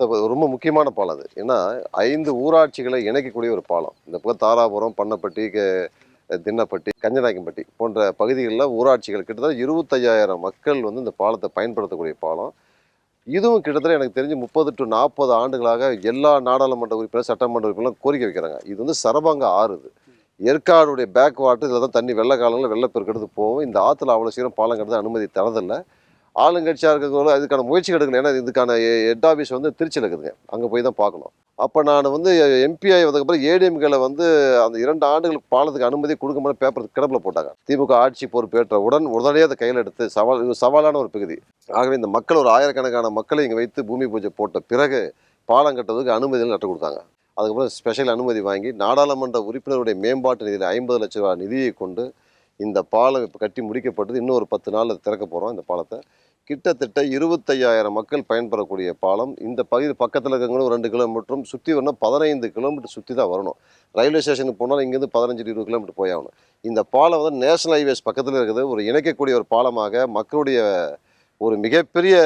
ரொம்ப முக்கியமான பாலம் அது. ஏன்னா ஐந்து ஊராட்சிகளை இணைக்கக்கூடிய ஒரு பாலம். இந்த பக்கம் தாராபுரம் பண்ணப்பட்டி தின்னப்பட்டி கஞ்சநாயக்கம்பட்டி போன்ற பகுதிகளில் ஊராட்சிகள் கிட்டத்தட்ட இருபத்தையாயிரம் மக்கள் வந்து இந்த பாலத்தை பயன்படுத்தக்கூடிய பாலம். இதுவும் கிட்டத்தட்ட எனக்கு தெரிஞ்சு முப்பது டு நாற்பது ஆண்டுகளாக எல்லா நாடாளுமன்ற உறுப்பினர் சட்டமன்ற உறுப்பினரும் கோரிக்கை வைக்கிறாங்க. இது வந்து சரபங்க ஆறு இது ஏற்காடுடைய பேக் வாட்டர் இதில் தான் தண்ணி வெள்ளை காலங்களில் வெள்ளப்பெருக்கிறது போகும். இந்த ஆற்றுல அவ்வளோ சீக்கிரம் பாலம் கட்டுறது அனுமதி தரதில்லை. ஆளுங்கட்சியாக இருக்கிறவங்க இதுக்கான முயற்சி எடுக்கணும். ஏன்னா இதுக்கான ஹெட் ஆஃபீஸ் வந்து திருச்சியில் இருக்குதுங்க அங்கே போய் தான் பார்க்கணும். அப்போ நான் வந்து எம்பிஐ வந்ததுக்கப்புறம் ஏடிஎம்களை வந்து அந்த இரண்டு ஆண்டுகளுக்கு பாலத்துக்கு அனுமதி கொடுக்க மாதிரி பேப்பர் கிடப்பில் போட்டாங்க. திமுக ஆட்சி பொறுப்பேற்றவுடன் உடனே அதை கையில் எடுத்து சவால் இது சவாலான ஒரு பகுதி. ஆகவே இந்த மக்கள் ஒரு ஆயிரக்கணக்கான மக்களை இங்கே வைத்து பூமி பூஜை போட்ட பிறகு பாலம் கட்டுறதுக்கு அனுமதிகள் நட்டு கொடுத்தாங்க. அதுக்கப்புறம் ஸ்பெஷல் அனுமதி வாங்கி நாடாளுமன்ற உறுப்பினருடைய மேம்பாட்டு நிதியில் ஐம்பது லட்ச ரூபா நிதியை கொண்டு இந்த பாலம் இப்போ கட்டி முடிக்கப்பட்டது. இன்னும் ஒரு பத்து நாளில் திறக்க போகிறோம் இந்த பாலத்தை. கிட்டத்தட்ட இருபத்தையாயிரம் மக்கள் பயன்பெறக்கூடிய பாலம். இந்த பகுதி பக்கத்தில் இருக்கவங்களும் ரெண்டு கிலோமீட்டரும் சுற்றி வரணும் பதினைந்து கிலோமீட்டர் சுற்றி தான் வரணும். ரயில்வே ஸ்டேஷனுக்கு போனால் இங்கேருந்து பதினஞ்சு இருபது கிலோமீட்டர் போய் ஆகணும். இந்த பாலம் வந்து நேஷனல் ஹைவேஸ் பக்கத்தில் இருக்குது. ஒரு இணைக்கக்கூடிய ஒரு பாலமாக மக்களுடைய ஒரு மிகப்பெரிய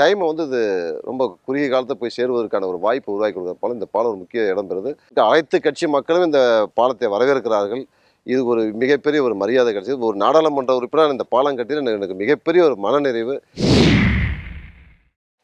டைமை வந்து இது ரொம்ப குறுகிய காலத்தில் போய் சேருவதற்கான ஒரு வாய்ப்பு உருவாக்கி கொடுக்குற பாலம் இந்த பாலம் ஒரு முக்கிய இடம் பெறுது. அனைத்து கட்சி மக்களும் இந்த பாலத்தை வரவேற்கிறார்கள். இது ஒரு மிகப்பெரிய ஒரு மரியாதை கிடைச்சது. ஒரு நாடாளுமன்ற உறுப்பினர் இந்த பாலம் கட்டி எனக்கு எனக்கு மிகப்பெரிய ஒரு மனநிறைவு.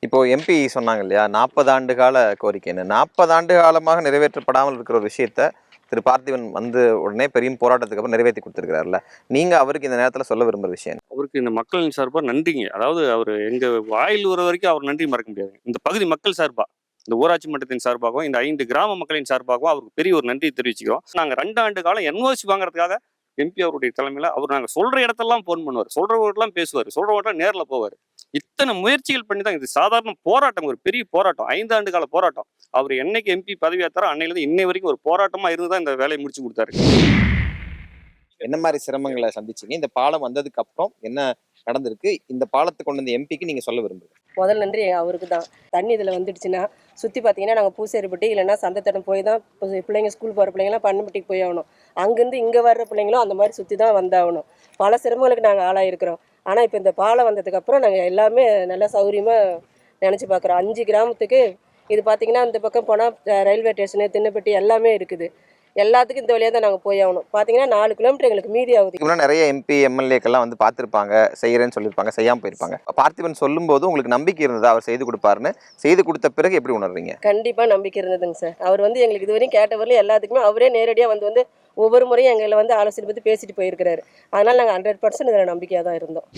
இப்போ எம்பி சொன்னாங்க இல்லையா நாற்பது ஆண்டு கால கோரிக்கைன்னு நாற்பது ஆண்டு காலமாக நிறைவேற்றப்படாமல் இருக்கிற ஒரு விஷயத்த திரு பார்த்திபன் வந்து உடனே பெரிய போராட்டத்துக்கு அப்புறம் நிறைவேற்றி கொடுத்துருக்காருல்ல நீங்க அவருக்கு இந்த நேரத்துல சொல்ல விரும்புற விஷயம்? அவருக்கு இந்த மக்களின் சார்பா நன்றிங்க. அதாவது அவர் எங்க வாயில் வர வரைக்கும் அவர் நன்றி மறக்க முடியாது. இந்த பகுதி மக்கள் சார்பா. இந்த ஊராட்சி மன்றத்தின் சார்பாகவும் இந்த ஐந்து கிராம மக்களின் சார்பாகவும் அவருக்கு பெரிய ஒரு நன்றி தெரிவிச்சுக்கிறோம். நாங்க ரெண்டு ஆண்டு காலம் என்ஓசி வாங்குறதுக்காக எம்பி அவருடைய தலைமையில அவர் நாங்க சொல்ற இடத்தெல்லாம் ஃபோன் பண்ணுவார். ஓட்டெல்லாம் பேசுவார். சொல்றவங்கலாம் நேரில் போவார். இத்தனை முயற்சிகள் பண்ணி தான் இது சாதாரண போராட்டம் ஒரு பெரிய போராட்டம். ஐந்து ஆண்டு கால போராட்டம். அவர் என்னைக்கு எம்பி பதவியாத்தாரோ அன்னையிலேருந்து இன்னை வரைக்கும் ஒரு போராட்டமா இருந்து தான் இந்த வேலையை முடிச்சு கொடுத்தாரு. என்ன மாதிரி சிரமங்களை சந்திச்சீங்க? இந்த பாலம் வந்ததுக்கு அப்புறம் என்ன நடந்திருக்கு? இந்த பாலத்தை கொண்டு வந்த எம்பிக்கு நீங்க சொல்ல விரும்புறீங்க முதல் நன்றி அவருக்கு தான். தண்ணி இதில் வந்துடுச்சுன்னா சுற்றி பார்த்தீங்கன்னா நாங்கள் பூசேரிப்பட்டி இல்லைன்னா சந்தத்தடம் போய் தான் பிள்ளைங்க ஸ்கூல் போகிற பிள்ளைங்களாம் பண்ணப்பட்டிக்கு போய் ஆகணும். அங்கேருந்து இங்கே வர்ற பிள்ளைங்களும் அந்த மாதிரி சுற்றி தான் வந்தாகணும். பல சிரமங்களுக்கு நாங்கள் ஆளாயிருக்கிறோம். ஆனால் இப்போ இந்த பாலம் வந்ததுக்கப்புறம் நாங்கள் எல்லாமே நல்லா சௌகரியமாக நினச்சி பார்க்குறோம் அஞ்சு கிராமத்துக்கு இது பார்த்தீங்கன்னா இந்த பக்கம் போனால் ரயில்வே ஸ்டேஷனு தின்னப்பட்டி எல்லாமே இருக்குது. எல்லாத்துக்கும் இந்த வழியாக தான் நாங்கள் போய் ஆகணும். பார்த்தீங்கன்னா நாலு கிலோமீட்டர் எங்களுக்கு மீதி ஆகுது. முன்னாடி நிறைய எம்பி எம்எல்ஏக்கெல்லாம் வந்து பார்த்திருப்பாங்க. செய்யறேன்னு சொல்லியிருப்பாங்க. செய்யாம போயிருப்பாங்க. பார்த்திபன் சொல்லும்போது உங்களுக்கு நம்பிக்கை இருந்ததா? அவர் செய்து கொடுப்பாருன்னு. செய்து கொடுத்த பிறகு எப்படி உணர்றீங்க? கண்டிப்பாக நம்பிக்கை இருந்ததுங்க சார். அவர் வந்து எங்களுக்கு இதுவரையும் கேட்டவரையும் எல்லாத்துக்குமே அவரே நேரடியாக வந்து வந்து ஒவ்வொரு முறையும் எங்களை வந்து ஆலோசனை பற்றி பேசிட்டு போயிருக்கிறாரு. அதனால் நாங்கள் ஹண்ட்ரட் பர்சன்ட் இதில் நம்பிக்கையாக தான் இருந்தோம்.